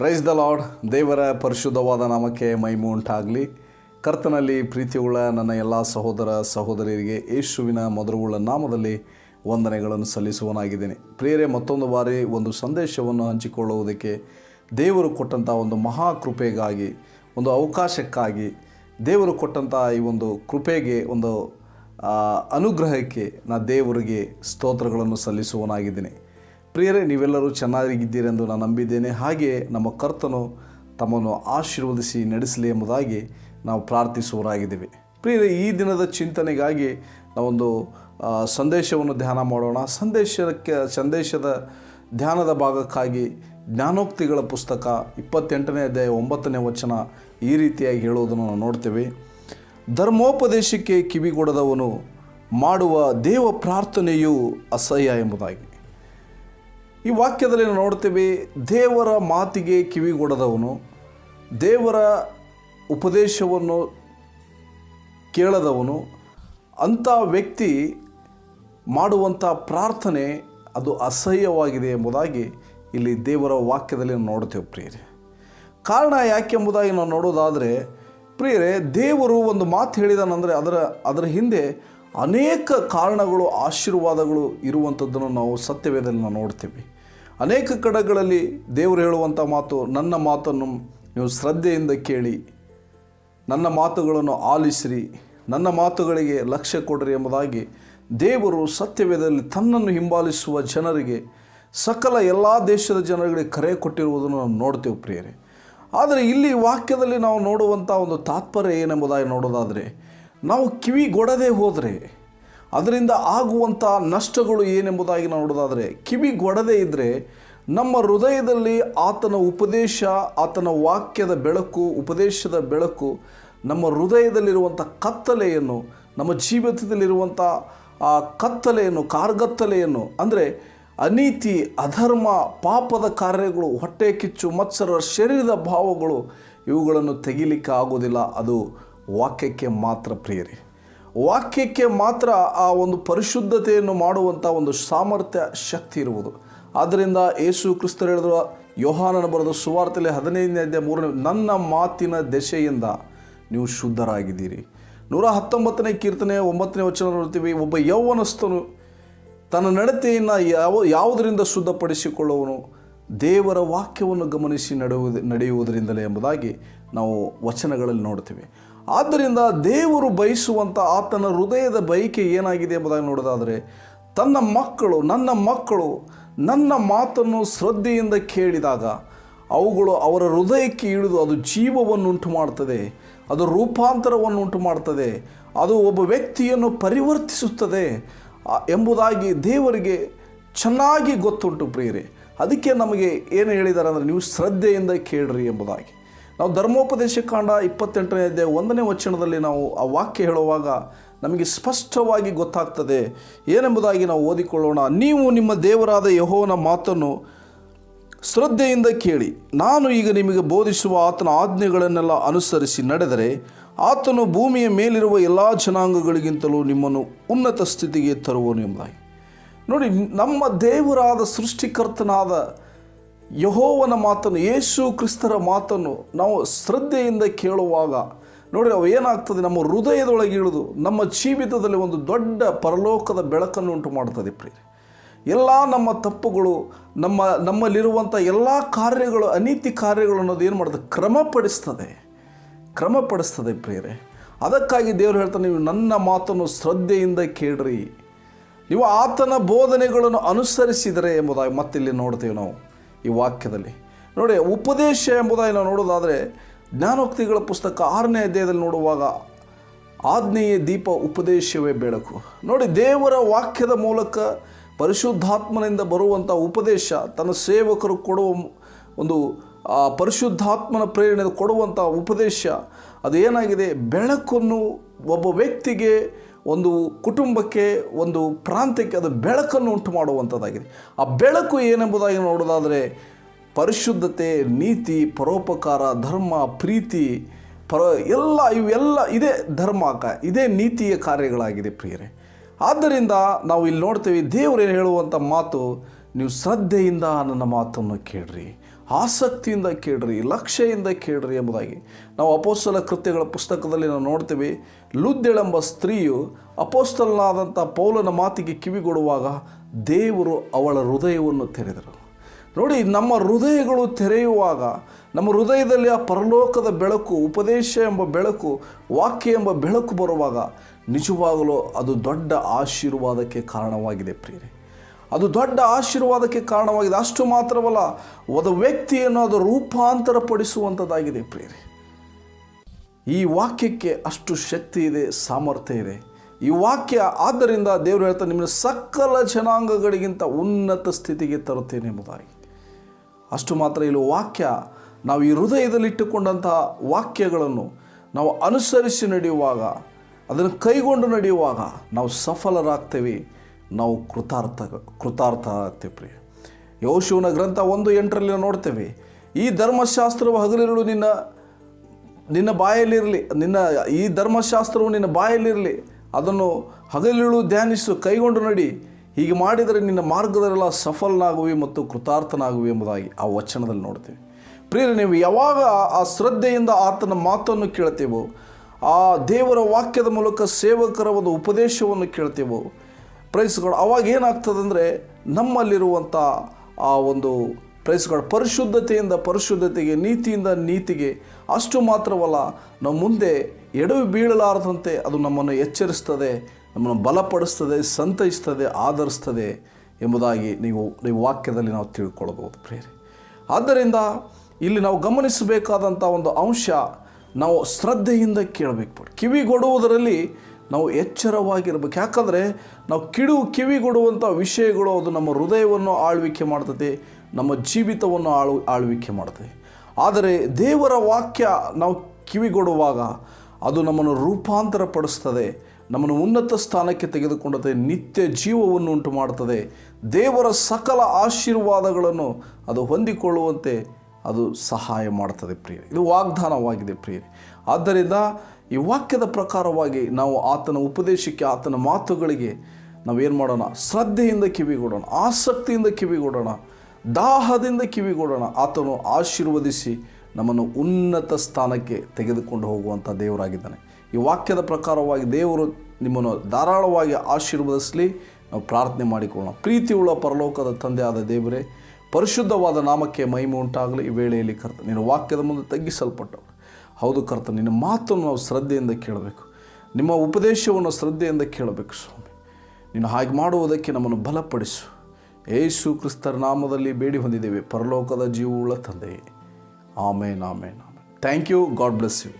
Praise the lord ದೇವರ ಪರಿಶುದ್ಧವಾದ ನಾಮಕ್ಕೆ ಮೈಮು ಉಂಟಾಗಲಿ. ಕರ್ತನಲ್ಲಿ ಪ್ರೀತಿಯುಳ್ಳ ನನ್ನ ಎಲ್ಲ ಸಹೋದರ ಸಹೋದರಿಯರಿಗೆ ಯೇಸುವಿನ ಮೊದಲುಗಳ ನಾಮದಲ್ಲಿ ವಂದನೆಗಳನ್ನು ಸಲ್ಲಿಸುವನಾಗಿದ್ದೇನೆ ಪ್ರಿಯರೇ, ಮತ್ತೊಂದು ಬಾರಿ ಒಂದು ಸಂದೇಶವನ್ನು ಹಂಚಿಕೊಳ್ಳುವುದಕ್ಕೆ ದೇವರು ಕೊಟ್ಟಂಥ ಒಂದು ಮಹಾ ಕೃಪೆಗಾಗಿ, ಒಂದು ಅವಕಾಶಕ್ಕಾಗಿ ದೇವರು ಕೊಟ್ಟಂಥ ಈ ಒಂದು ಕೃಪೆಗೆ, ಒಂದು ಅನುಗ್ರಹಕ್ಕೆ ನಾ ದೇವರಿಗೆ ಸ್ತೋತ್ರಗಳನ್ನು ಸಲ್ಲಿಸುವನಾಗಿದ್ದೇನೆ ಪ್ರಿಯರೇ, ನೀವೆಲ್ಲರೂ ಚೆನ್ನಾಗಿದ್ದೀರೆಂದು ನಾನು ನಂಬಿದ್ದೇನೆ. ಹಾಗೆ ನಮ್ಮ ಕರ್ತನು ತಮ್ಮನ್ನು ಆಶೀರ್ವದಿಸಿ ನಡೆಸಲಿ ಎಂಬುದಾಗಿ ನಾವು ಪ್ರಾರ್ಥಿಸುವರಾಗಿದ್ದೇವೆ ಪ್ರಿಯರೇ, ಈ ದಿನದ ಚಿಂತನೆಗಾಗಿ ನಾವೊಂದು ಸಂದೇಶವನ್ನು ಧ್ಯಾನ ಮಾಡೋಣ. ಸಂದೇಶಕ್ಕೆ, ಸಂದೇಶದ ಧ್ಯಾನದ ಭಾಗಕ್ಕಾಗಿ ಜ್ಞಾನೋಕ್ತಿಗಳ ಪುಸ್ತಕ ಇಪ್ಪತ್ತೆಂಟನೇ ಅಧ್ಯಾಯ ಒಂಬತ್ತನೇ ವಚನ ಈ ರೀತಿಯಾಗಿ ಹೇಳುವುದನ್ನು ನಾವು ನೋಡ್ತೇವೆ. ಧರ್ಮೋಪದೇಶಕ್ಕೆ ಕಿವಿಗೊಡದವನು ಮಾಡುವ ದೇವ ಪ್ರಾರ್ಥನೆಯು ಅಸಹ್ಯ ಎಂಬುದಾಗಿ. ಈ ವಾಕ್ಯದಲ್ಲಿ ನಾವು ನೋಡ್ತೇವೆ, ದೇವರ ಮಾತಿಗೆ ಕಿವಿಗೊಡದವನು, ದೇವರ ಉಪದೇಶವನ್ನು ಕೇಳದವನು, ಅಂಥ ವ್ಯಕ್ತಿ ಮಾಡುವಂಥ ಪ್ರಾರ್ಥನೆ ಅದು ಅಸಹ್ಯವಾಗಿದೆ ಎಂಬುದಾಗಿ ಇಲ್ಲಿ ದೇವರ ವಾಕ್ಯದಲ್ಲಿ ನಾವು ನೋಡ್ತೇವೆ ಪ್ರಿಯರೇ. ಕಾರಣ ಯಾಕೆಂಬುದಾಗಿ ನಾವು ನೋಡೋದಾದರೆ, ಪ್ರಿಯರೇ, ದೇವರು ಒಂದು ಮಾತು ಹೇಳಿದಾನಂದರೆ ಅದರ ಅದರ ಹಿಂದೆ ಅನೇಕ ಕಾರಣಗಳು, ಆಶೀರ್ವಾದಗಳು ಇರುವಂಥದ್ದನ್ನು ನಾವು ಸತ್ಯವೇದದಲ್ಲಿ ನೋಡ್ತೇವೆ. ಅನೇಕ ಕಡೆಗಳಲ್ಲಿ ದೇವರು ಹೇಳುವಂಥ ಮಾತು, ನನ್ನ ಮಾತನ್ನು ನೀವು ಶ್ರದ್ಧೆಯಿಂದ ಕೇಳಿ, ನನ್ನ ಮಾತುಗಳನ್ನು ಆಲಿಸಿರಿ, ನನ್ನ ಮಾತುಗಳಿಗೆ ಲಕ್ಷ್ಯ ಕೊಡ್ರಿ ಎಂಬುದಾಗಿ ದೇವರು ಸತ್ಯವೇದದಲ್ಲಿ ತನ್ನನ್ನು ಹಿಂಬಾಲಿಸುವ ಜನರಿಗೆ, ಸಕಲ ಎಲ್ಲ ದೇಶದ ಜನರಿಗೆ ಕರೆ ಕೊಟ್ಟಿರುವುದನ್ನು ನಾವು ನೋಡ್ತೇವೆ ಪ್ರಿಯರೇ. ಆದರೆ ಇಲ್ಲಿ ವಾಕ್ಯದಲ್ಲಿ ನಾವು ನೋಡುವಂಥ ಒಂದು ತಾತ್ಪರ್ಯ ಏನೆಂಬುದಾಗಿ ನೋಡೋದಾದರೆ ನಾವು ಕಿವಿಗೊಡದೆ ಹೋದರೆ ಅದರಿಂದ ಆಗುವಂಥ ನಷ್ಟಗಳು ಏನೆಂಬುದಾಗಿ ನಾವು ನೋಡೋದಾದರೆ, ಕಿವಿಗೊಡದೇ ಇದ್ದರೆ ನಮ್ಮ ಹೃದಯದಲ್ಲಿ ಆತನ ಉಪದೇಶ, ಆತನ ವಾಕ್ಯದ ಬೆಳಕು, ಉಪದೇಶದ ಬೆಳಕು, ನಮ್ಮ ಹೃದಯದಲ್ಲಿರುವಂಥ ಕತ್ತಲೆಯನ್ನು, ನಮ್ಮ ಜೀವಿತದಲ್ಲಿರುವಂಥ, ಆ, ಕತ್ತಲೆಯನ್ನು, ಕಾರ್ಗತ್ತಲೆಯನ್ನು, ಅಂದರೆ ಅನೀತಿ, ಅಧರ್ಮ, ಪಾಪದ ಕಾರ್ಯಗಳು, ಹೊಟ್ಟೆ ಕಿಚ್ಚು, ಮತ್ಸರ, ಶರೀರದ ಭಾವಗಳು ಇವುಗಳನ್ನು ತೆಗಿಲಿಕ್ಕೆ ಆಗೋದಿಲ್ಲ. ಅದು ವಾಕ್ಯಕ್ಕೆ ಮಾತ್ರ ಪ್ರಿಯರಿ. ವಾಕ್ಯಕ್ಕೆ ಮಾತ್ರ ಆ ಒಂದು ಪರಿಶುದ್ಧತೆಯನ್ನು ಮಾಡುವಂಥ ಒಂದು ಸಾಮರ್ಥ್ಯ, ಶಕ್ತಿ ಇರುವುದು. ಆದ್ದರಿಂದ ಯೇಸು ಕ್ರಿಸ್ತರು ಹೇಳಿದ್ರು ಯೋಹಾನನ ಬರೆದ ಸುವಾರ್ತೆಯಲ್ಲಿ ಹದಿನೈದನೇ ಅಧ್ಯಾಯ ಮೂರನೇ ನನ್ನ ಮಾತಿನ ದೆಸೆಯಿಂದ ನೀವು ಶುದ್ಧರಾಗಿದ್ದೀರಿ. ನೂರ ಹತ್ತೊಂಬತ್ತನೇ ಕೀರ್ತನೆ ಒಂಬತ್ತನೇ ವಚನ ನೋಡ್ತೀವಿ. ಒಬ್ಬ ಯೌವನಸ್ಥನು ತನ್ನ ನಡತೆಯನ್ನು ಯಾವ, ಯಾವುದರಿಂದ ಶುದ್ಧಪಡಿಸಿಕೊಳ್ಳುವನು ದೇವರ ವಾಕ್ಯವನ್ನು ಗಮನಿಸಿ ನಡೆಯುವುದು, ನಡೆಯುವುದರಿಂದಲೇ ಎಂಬುದಾಗಿ ನಾವು ವಚನಗಳಲ್ಲಿ ನೋಡ್ತೀವಿ. ಆದ್ದರಿಂದ ದೇವರು ಬಯಸುವಂಥ ಆತನ ಹೃದಯದ ಬಯಕೆ ಏನಾಗಿದೆ ಎಂಬುದಾಗಿ ನೋಡೋದಾದರೆ, ತನ್ನ ಮಕ್ಕಳು, ನನ್ನ ಮಕ್ಕಳು ನನ್ನ ಮಾತನ್ನು ಶ್ರದ್ಧೆಯಿಂದ ಕೇಳಿದಾಗ ಅವುಗಳು ಅವರ ಹೃದಯಕ್ಕೆ ಇಳಿದು ಅದು ಜೀವವನ್ನುಂಟು ಮಾಡ್ತದೆ, ಅದು ರೂಪಾಂತರವನ್ನು ಉಂಟು ಮಾಡ್ತದೆ, ಅದು ಒಬ್ಬ ವ್ಯಕ್ತಿಯನ್ನು ಪರಿವರ್ತಿಸುತ್ತದೆ ಎಂಬುದಾಗಿ ದೇವರಿಗೆ ಚೆನ್ನಾಗಿ ಗೊತ್ತುಂಟು ಪ್ರಿಯರೇ. ಅದಕ್ಕೆ ನಮಗೆ ಏನು ಹೇಳಿದ್ದಾರೆ ಅಂದರೆ, ನೀವು ಶ್ರದ್ಧೆಯಿಂದ ಕೇಳ್ರಿ ಎಂಬುದಾಗಿ. ನಾವು ಧರ್ಮೋಪದೇಶ ಕಾಂಡ ಇಪ್ಪತ್ತೆಂಟನೇ ಒಂದನೇ ವಚನದಲ್ಲಿ ನಾವು ಆ ವಾಕ್ಯ ಹೇಳುವಾಗ ನಮಗೆ ಸ್ಪಷ್ಟವಾಗಿ ಗೊತ್ತಾಗ್ತದೆ, ಏನೆಂಬುದಾಗಿ ನಾವು ಓದಿಕೊಳ್ಳೋಣ. ನೀವು ನಿಮ್ಮ ದೇವರಾದ ಯಹೋವನ ಮಾತನ್ನು ಶ್ರದ್ಧೆಯಿಂದ ಕೇಳಿ. ನಾನು ಈಗ ನಿಮಗೆ ಬೋಧಿಸುವ ಆತನ ಆಜ್ಞೆಗಳನ್ನೆಲ್ಲ ಅನುಸರಿಸಿ ನಡೆದರೆ, ಆತನು ಭೂಮಿಯ ಮೇಲಿರುವ ಎಲ್ಲ ಜನಾಂಗಗಳಿಗಿಂತಲೂ ನಿಮ್ಮನ್ನು ಉನ್ನತ ಸ್ಥಿತಿಗೆ ತರುವನು ಎಂಬುದಾಗಿ. ನೋಡಿ, ನಮ್ಮ ದೇವರಾದ ಸೃಷ್ಟಿಕರ್ತನಾದ ಯಹೋವನ ಮಾತನ್ನು, ಯೇಸು ಕ್ರಿಸ್ತರ ಮಾತನ್ನು ನಾವು ಶ್ರದ್ಧೆಯಿಂದ ಕೇಳುವಾಗ ನೋಡಿ ಅವು ಏನಾಗ್ತದೆ? ನಮ್ಮ ಹೃದಯದೊಳಗೆ ಇಳಿದು, ನಮ್ಮ ಜೀವಿತದಲ್ಲಿ ಒಂದು ದೊಡ್ಡ ಪರಲೋಕದ ಬೆಳಕನ್ನು ಉಂಟು ಮಾಡ್ತದೆ ಪ್ರಿಯ ಎಲ್ಲ ನಮ್ಮ ತಪ್ಪುಗಳು, ನಮ್ಮ, ನಮ್ಮಲ್ಲಿರುವಂಥ ಎಲ್ಲ ಕಾರ್ಯಗಳು, ಅನೀತಿ ಕಾರ್ಯಗಳು ಅನ್ನೋದು ಏನು ಮಾಡ್ತದೆ? ಕ್ರಮಪಡಿಸ್ತದೆ. ಕ್ರಮಪಡಿಸ್ತದೆ ಪ್ರಿಯರೇ. ಅದಕ್ಕಾಗಿ ದೇವರು ಹೇಳ್ತಾನೆ, ನೀವು ನನ್ನ ಮಾತನ್ನು ಶ್ರದ್ಧೆಯಿಂದ ಕೇಳ್ರಿ. ನೀವು ಆತನ ಬೋಧನೆಗಳನ್ನು ಅನುಸರಿಸಿದರೆ ಎಂಬುದಾಗಿ ಮತ್ತಿಲ್ಲಿ ನೋಡ್ತೇವೆ ನಾವು. ಈ ವಾಕ್ಯದಲ್ಲಿ. ನೋಡಿ, ಉಪದೇಶ ಎಂಬುದಾಗಿ ನಾವು ನೋಡೋದಾದರೆ, ಜ್ಞಾನೋಕ್ತಿಗಳ ಪುಸ್ತಕ ಆರನೇ ಅಧ್ಯಾಯದಲ್ಲಿ ನೋಡುವಾಗ, ಆಜ್ಞೆಯೇ ದೀಪ, ಉಪದೇಶವೇ ಬೆಳಕು. ನೋಡಿ, ದೇವರ ವಾಕ್ಯದ ಮೂಲಕ ಪರಿಶುದ್ಧಾತ್ಮನಿಂದ ಬರುವಂಥ ಉಪದೇಶ, ತನ್ನ ಸೇವಕರು ಕೊಡುವ ಒಂದು ಪರಿಶುದ್ಧಾತ್ಮನ ಪ್ರೇರಣೆ ಕೊಡುವಂಥ ಉಪದೇಶ ಅದು ಏನಾಗಿದೆ ಬೆಳಕನ್ನು ಒಬ್ಬ ವ್ಯಕ್ತಿಗೆ ಒಂದು ಕುಟುಂಬಕ್ಕೆ, ಒಂದು ಪ್ರಾಂತ್ಯಕ್ಕೆ ಅದು ಬೆಳಕನ್ನು ಉಂಟು ಮಾಡುವಂಥದ್ದಾಗಿದೆ. ಆ ಬೆಳಕು ಏನೆಂಬುದಾಗಿ ನೋಡೋದಾದರೆ, ಪರಿಶುದ್ಧತೆ, ನೀತಿ, ಪರೋಪಕಾರ, ಧರ್ಮ, ಪ್ರೀತಿ, ಪರ ಎಲ್ಲ ಇವೆಲ್ಲ ಇದೇ ಧರ್ಮಕ ಇದೇ ನೀತಿಯ ಕಾರ್ಯಗಳಾಗಿದೆ ಪ್ರಿಯರೇ. ಆದ್ದರಿಂದ ನಾವು ಇಲ್ಲಿ ನೋಡ್ತೇವೆ ದೇವರು ಹೇಳುವಂಥ ಮಾತು, ನೀವು ಶ್ರದ್ಧೆಯಿಂದ ನನ್ನ ಮಾತನ್ನು ಕೇಳ್ರಿ. ಆಸಕ್ತಿಯಿಂದ ಕೇಳ್ರಿ ಲಕ್ಷ್ಯದಿಂದ ಕೇಳ್ರಿ ಎಂಬುದಾಗಿ. ನಾವು ಅಪೋಸ್ತಲ ಕೃತ್ಯಗಳ ಪುಸ್ತಕದಲ್ಲಿ ನಾವು ನೋಡ್ತೇವೆ ಲುದ್ದೆಳೆಂಬ ಸ್ತ್ರೀಯು ಅಪೋಸ್ತಲನಾದಂಥ ಪೌಲನ ಮಾತಿಗೆ ಕಿವಿಗೊಡುವಾಗ ದೇವರು ಅವಳ ಹೃದಯವನ್ನು ತೆರೆದರು. ನೋಡಿ, ನಮ್ಮ ಹೃದಯಗಳು ತೆರೆಯುವಾಗ, ನಮ್ಮ ಹೃದಯದಲ್ಲಿ ಆ ಪರಲೋಕದ ಬೆಳಕು, ಉಪದೇಶ ಎಂಬ ಬೆಳಕು, ವಾಕ್ಯ ಎಂಬ ಬೆಳಕು ಬರುವಾಗ ನಿಜವಾಗಲೂ ಅದು ದೊಡ್ಡ ಆಶೀರ್ವಾದಕ್ಕೆ ಕಾರಣವಾಗಿದೆ ಪ್ರಿಯರೇ. ಅದು ದೊಡ್ಡ ಆಶೀರ್ವಾದಕ್ಕೆ ಕಾರಣವಾಗಿದೆ. ಅಷ್ಟು ಮಾತ್ರವಲ್ಲ, ಒದ ವ್ಯಕ್ತಿಯನ್ನು ಅದು ರೂಪಾಂತರ ಪಡಿಸುವಂಥದ್ದಾಗಿದೆ ಈ ವಾಕ್ಯಕ್ಕೆ ಅಷ್ಟು ಶಕ್ತಿ ಇದೆ, ಸಾಮರ್ಥ್ಯ ಇದೆ. ಈ ವಾಕ್ಯ ಆದ್ದರಿಂದ ದೇವರು ಹೇಳ್ತಾರೆ ನಿಮ್ಮನ್ನು ಸಕಲ ಜನಾಂಗಗಳಿಗಿಂತ ಉನ್ನತ ಸ್ಥಿತಿಗೆ ತರುತ್ತೇನೆ ಎಂಬುದಾಗಿ. ಅಷ್ಟು ಮಾತ್ರ ಇಲ್ಲಿ ವಾಕ್ಯ, ನಾವು ಈ ಹೃದಯದಲ್ಲಿಟ್ಟುಕೊಂಡಂತಹ ವಾಕ್ಯಗಳನ್ನು ನಾವು ಅನುಸರಿಸಿ ನಡೆಯುವಾಗ, ಅದನ್ನು ಕೈಗೊಂಡು ನಡೆಯುವಾಗ ನಾವು ಸಫಲರಾಗ್ತೇವೆ. ನಾವು ಕೃತಾರ್ಥ ಕೃತಾರ್ಥ ಆಗ್ತೇವೆ ಪ್ರಿಯ. ಯೋಶುವನ ಗ್ರಂಥ ಒಂದು ಎಂಟರಲ್ಲಿ ನೋಡ್ತೇವೆ. ಈ ಧರ್ಮಶಾಸ್ತ್ರವು ಹಗಲಿರುಳು ನಿನ್ನ ನಿನ್ನ ಬಾಯಲ್ಲಿರಲಿ, ನಿನ್ನ ಈ ಧರ್ಮಶಾಸ್ತ್ರವು ನಿನ್ನ ಬಾಯಲ್ಲಿರಲಿ, ಅದನ್ನು ಹಗಲಿರುಳು ಧ್ಯಾನಿಸು, ಕೈಗೊಂಡು ನಡಿ. ಹೀಗೆ ಮಾಡಿದರೆ ನಿನ್ನ ಮಾರ್ಗದಲ್ಲೆಲ್ಲ ಸಫಲನಾಗುವೆ ಮತ್ತು ಕೃತಾರ್ಥನಾಗುವೆ ಎಂಬುದಾಗಿ ಆ ವಚನದಲ್ಲಿ ನೋಡ್ತೇವೆ. ಪ್ರಿಯರೇ, ನೀವು ಯಾವಾಗ ಆ ಶ್ರದ್ಧೆಯಿಂದ ಆತನ ಮಾತನ್ನು ಕೇಳ್ತೇವೋ, ಆ ದೇವರ ವಾಕ್ಯದ ಮೂಲಕ ಸೇವಕರ ಒಂದು ಉಪದೇಶವನ್ನು ಕೇಳ್ತೇವೋ ಪ್ರೈಸ್ಗಳು ಅವಾಗ ಏನಾಗ್ತದೆ ಅಂದರೆ ನಮ್ಮಲ್ಲಿರುವಂಥ ಆ ಒಂದು ಪ್ರೈಸ್ಗಳು ಪರಿಶುದ್ಧತೆಯಿಂದ ಪರಿಶುದ್ಧತೆಗೆ, ನೀತಿಯಿಂದ ನೀತಿಗೆ ಅಷ್ಟು ಮಾತ್ರವಲ್ಲ, ನಾವು ಮುಂದೆ ಎಡವಿ ಬೀಳಲಾರದಂತೆ ಅದು ನಮ್ಮನ್ನು ಎಚ್ಚರಿಸ್ತದೆ, ನಮ್ಮನ್ನು ಬಲಪಡಿಸ್ತದೆ, ಸಂತೈಸ್ತದೆ, ಆಧರಿಸ್ತದೆ ಎಂಬುದಾಗಿ ನೀವು ನೀವು ವಾಕ್ಯದಲ್ಲಿ ನಾವು ತಿಳ್ಕೊಳ್ಬೋದು ಪ್ರೇರಿ ಆದ್ದರಿಂದ ಇಲ್ಲಿ ನಾವು ಗಮನಿಸಬೇಕಾದಂಥ ಒಂದು ಅಂಶ ನಾವು ಶ್ರದ್ಧೆಯಿಂದ ಕೇಳಬೇಕು. ಕಿವಿಗೊಡುವುದರಲ್ಲಿ ನಾವು ಎಚ್ಚರವಾಗಿರ್ಬೇಕು. ಯಾಕಂದರೆ ನಾವು ಕಿಡು ಕಿವಿಗೊಡುವಂಥ ವಿಷಯಗಳು ಅದು ನಮ್ಮ ಹೃದಯವನ್ನು ಆಳ್ವಿಕೆ ಮಾಡ್ತದೆ, ನಮ್ಮ ಜೀವಿತವನ್ನು ಆಳು, ಆಳ್ವಿಕೆ ಮಾಡ್ತದೆ. ಆದರೆ ದೇವರ ವಾಕ್ಯ ನಾವು ಕಿವಿಗೊಡುವಾಗ ಅದು ನಮ್ಮನ್ನು ರೂಪಾಂತರ ಪಡಿಸ್ತದೆ ನಮ್ಮನ್ನು ಉನ್ನತ ಸ್ಥಾನಕ್ಕೆ ತೆಗೆದುಕೊಂಡದೆ ನಿತ್ಯ ಜೀವವನ್ನು ಉಂಟು ಮಾಡ್ತದೆ ದೇವರ ಸಕಲ ಆಶೀರ್ವಾದಗಳನ್ನು ಅದು ಹೊಂದಿಕೊಳ್ಳುವಂತೆ ಅದು ಸಹಾಯ ಮಾಡ್ತದೆ ಪ್ರಿಯರಿ. ಇದು ವಾಗ್ದಾನವಾಗಿದೆ ಪ್ರಿಯರಿ. ಆದ್ದರಿಂದ ಈ ವಾಕ್ಯದ ಪ್ರಕಾರವಾಗಿ ನಾವು ಆತನ ಉಪದೇಶಕ್ಕೆ, ಆತನ ಮಾತುಗಳಿಗೆ ನಾವೇನು ಮಾಡೋಣ? ಶ್ರದ್ಧೆಯಿಂದ ಕಿವಿಗೊಡೋಣ, ಆಸಕ್ತಿಯಿಂದ ಕಿವಿಗೊಡೋಣ, ದಾಹದಿಂದ ಕಿವಿಗೊಡೋಣ. ಆತನು ಆಶೀರ್ವದಿಸಿ ನಮ್ಮನ್ನು ಉನ್ನತ ಸ್ಥಾನಕ್ಕೆ ತೆಗೆದುಕೊಂಡು ಹೋಗುವಂಥ ದೇವರಾಗಿದ್ದಾನೆ. ಈ ವಾಕ್ಯದ ಪ್ರಕಾರವಾಗಿ ದೇವರು ನಿಮ್ಮನ್ನು ಧಾರಾಳವಾಗಿ ಆಶೀರ್ವದಿಸಲಿ, ನಾವು ಪ್ರಾರ್ಥನೆ ಮಾಡಿಕೊಳ್ಳೋಣ. ಪ್ರೀತಿಯುಳ್ಳ ಪರಲೋಕದ ತಂದೆಯಾದ ದೇವರೇ, ಪರಿಶುದ್ಧವಾದ ನಾಮಕ್ಕೆ ಮಹಿಮೆ ಉಂಟಾಗಲಿ. ಈ ವೇಳೆಯಲ್ಲಿ ಕರ್ತ ನೀನು ವಾಕ್ಯದ ಮುಂದೆ ತಗ್ಗಿಸಲ್ಪಟ್ಟವರು ಹೌದು ಕರ್ತ ನಿನ್ನ ಮಾತನ್ನು ನಾವು ಶ್ರದ್ಧೆಯಿಂದ ಕೇಳಬೇಕು. ನಿಮ್ಮ ಉಪದೇಶವನ್ನು ಶ್ರದ್ಧೆಯಿಂದ ಕೇಳಬೇಕು ಸ್ವಾಮಿ. ನೀನು ಹಾಗೆ ಮಾಡುವುದಕ್ಕೆ ನಮ್ಮನ್ನು ಬಲಪಡಿಸು. ಏಸು ಕ್ರಿಸ್ತರ ನಾಮದಲ್ಲಿ ಬೇಡಿ ಹೊಂದಿದ್ದೇವೆ. ಪರಲೋಕದ ಜೀವವುಳ್ಳ ತಂದೆಯೇ. Amen amen amen. Thank you God bless you